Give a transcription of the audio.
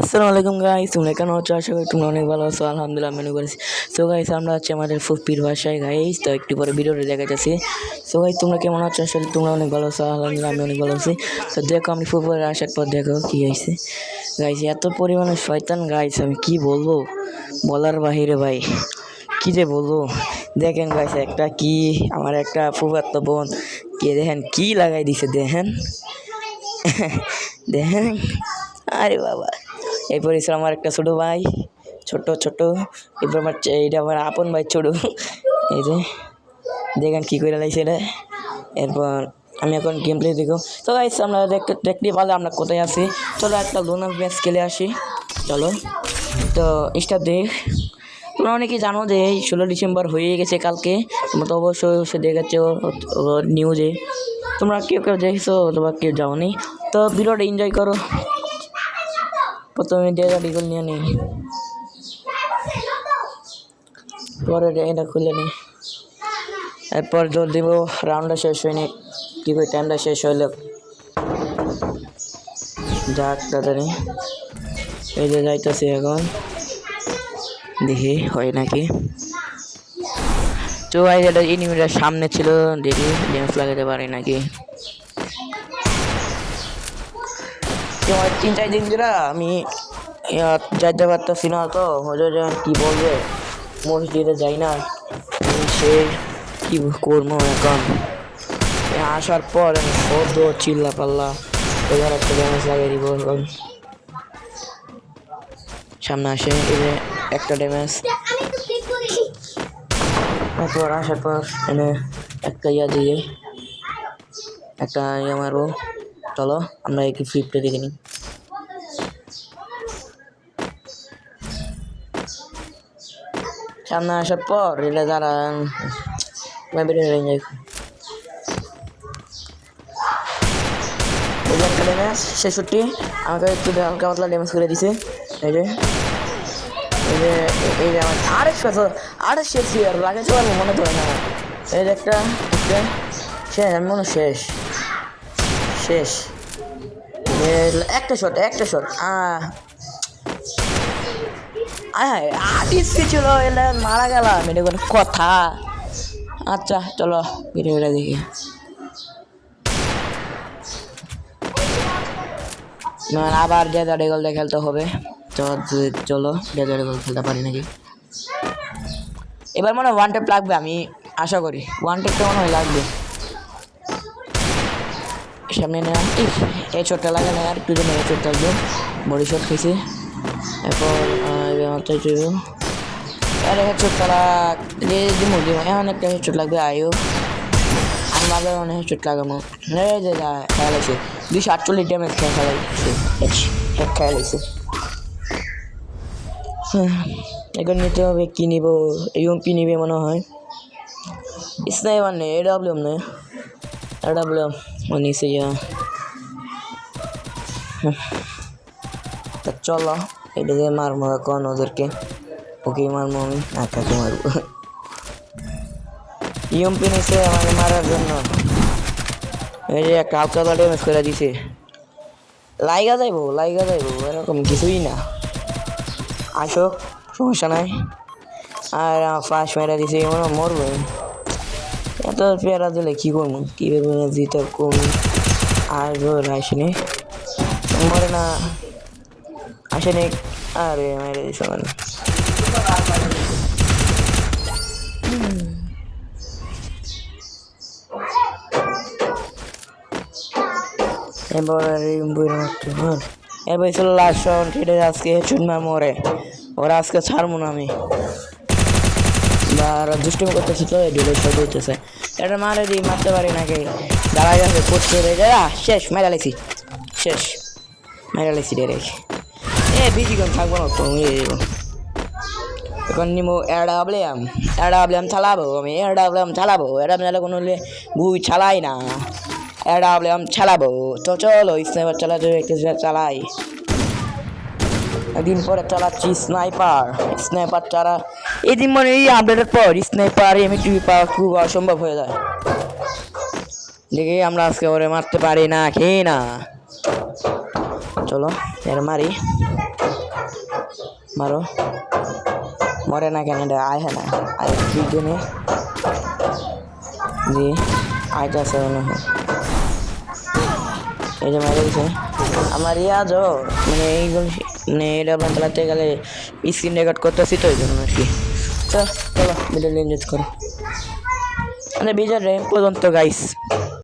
আসসালামু আলাইকুম গাইস তোমরা কেন আছো? আশা করি তোমরা অনেক ভালো আছো। আলহামদুলিল্লাহ ভালো আছি। সো গাইস আমরা হচ্ছে আমাদের ফুপির ভাষায় গাইস তো একটু পরে ভিডিওটা দেখা যাচ্ছে। সো গাইস তোমরা কেমন আছো? আসলে তোমরা অনেক ভালো আছো। আলহামদুলিল্লাহ আমি অনেক ভালো আছি। তো দেখো, আমি ফুপির আসার পর দেখো কি হয়েছে। গাইস এত পরিমাণে শয়তান গাইস আমি কি বলব? বলার বাহিরে, ভাই। কি যে বলব? দেখেন গাইস একটা কি, আমার একটা ফুফাতো বোন। কে দেখেন, কি লাগাই দিছে, দেখেন। দেখেন। আরে বাবা। এরপর এসে আমার একটা ছোট ভাই, ছোট ছোট। এরপর আমার এইটা আমার আপন ভাই ছোট। এই যে, দেখেন কী করে লাগছে এটা। এরপর আমি এখন গেম প্লে দেখো। তো গাইস আমরা দেখ- দেখতে পারলে আমরা কোথায় আছি? চলো একটা লোনার ম্যাচ খেলে আসি। চলো। তো স্টার দেখ। তোমরা অনেকেই জানো যে এই ষোলো ডিসেম্বর হয়ে গেছে কালকে। তোমরা তো অবশ্যই সে দেখেছ নিউজে তোমরা কেউ কেউ দেখেছ অথবা কেউ যাওনি। তো ভিডিওটা এনজয় করো। প্রথমে ডেটা ডিগল নিয়ে নিই। পরে এটা খুলে নিই। এরপর জোর দিব রাউন্ডটা শেষ হয়নি। কী করে টাইমটা শেষ হইল যাক তাড়াতাড়ি এই যে যাইতেছি এখন। দেখি, হয় নাকি? তো এটা এনিমিটার সামনে ছিল, দেখি ড্যান্স লাগাতে পারি নাকি? তিন, চার দিন ধরে আমি যাইতে পারতেছি না তো হজর কি বলবে? মসজিদে যাই না। সে কি করব এখন? আসার পর আমি সদ্য চিল্লা পাল্লা এবার একটা ড্যামেজ লাগিয়ে দিব সামনে আসে, এই একটা ড্যামেজ তারপর আসার পর এনে একটা ইয়া দিয়ে, একটা ইয়ে মারবো। চলো, আমরা একটু ফ্লিপটা দেখে নিই। সামনে আসার পর এটা যারা বেরিয়ে ছেষট্টি। আমাকে একটু হালকা পাতলা ড্যামেজ করে দিছে। এই যে এই যে এই যে আমার আরেকশো আরেক শেষ আর লাগাইতে পারব মনে পড়ে না এই যে একটা, শেষ, আমি মনে শেষ। শেষ। একটা শট একটা শট আটিসি ছিল, এলে মারা গেলাম, এটা কোনো কথা। আচ্ছা চলো ভিডিওটা দেখি। আবার ডেজার্ট এগল দিয়ে খেলতে হবে। তো চ- চলো ডেজার্ট এগল খেলতে পারি নাকি? এবার মনে হয় ওয়ান টেপ লাগবে, আমি আশা করি। ওয়ান টেপটা মনে হয় লাগবে। সামনে না ইস, এই ছোটটা লাগে না আর একটু জন্য ছোটটা লাগবে। বডি শট খেয়েছি। এরপর মাথায় চলবে আর একটা ছোট লাগ। দিমু দিমু এখন একটা ছোট লাগবে আয়ো। আমি ভাবে মনে হয় ছোট লাগামো যে যা খেলাইছে দুইশো আটচল্লিশ ড্যামেজ খেয়ে খেলাইছে হেড খেলাইছে এখন নিতে হবে কী নিব? ইউএমপি নিবে মনে হয়। স্নাইপার নেই এডাব্লিউএম নেই। এডাব্লিউএম ও নিচে যা তা চলো এটা দিয়ে মারবো এখন ওদেরকে। ওকে মারবো আমি না কাকে মারবো। ইউএমপি নিচে আমাকে মারার জন্য। এই যে একটা হালকা ড্যামেজ করে দিছে। লাইগা যাইবো লাইগা যাইবো, এরকম কিছুই না। আসো, সমস্যা নাই। আর ফাঁস মেরা দিছে মনে মরবো এত পেয়ারা দিলে কী করব? কীভাবে দিতে কম আসব আসেনি। মরে না। আসেনি। মেরে দিছে মানে এবার লাস্ট আজকে চুনমার মরে। ওরা আজকে ছাড়বো না আমি। বা ওরা দুষ্টুমি করতেছে তো ডিলে সব হইতেছে এটা মারে দিই, মারতে পারি নাকি দাঁড়াই আছে করতে রে, যা, শেষ, মেরা লেছি শেষ, মেরা লেছি ডাইরেক্ট এ, বিজি কম থাকব না, তো এখন নিমো এডাবলাম এডাবলাম চালাবো আমি এডাবলাম চালাবো এডাবলাম কোনো গুই চালাই না। এডাবলাম চালাবো। তো চলো স্নাইপার চালাতে চালাই। একদিন পরে চালাচ্ছি স্নাইপার। স্নাইপার চালা দিন মানে এই আপডেটের পর স্নাইপার এমনি টিভি পাওয়া খুব অসম্ভব হয়ে যায়। দেখি আমরা আজকে ওরে মারতে পারি না, খেয়ে না। চলো, এর মারি। মারো। মরে না কেন এটা আয় হ্যাঁ আয় বিজ্ঞানে জি আইতাছে মনে হয়। এই যে মারা গেছে আমার ইয়াজও মানে এইগুলো মানে এটা আপনার চালাতে গেলে স্ক্রিন রেকর্ড করতেছি তো ওই জন্য আর কি। তো, চলো ভিডিও এনজয় করো। মানে বিজয় রেম পর্যন্ত গাইস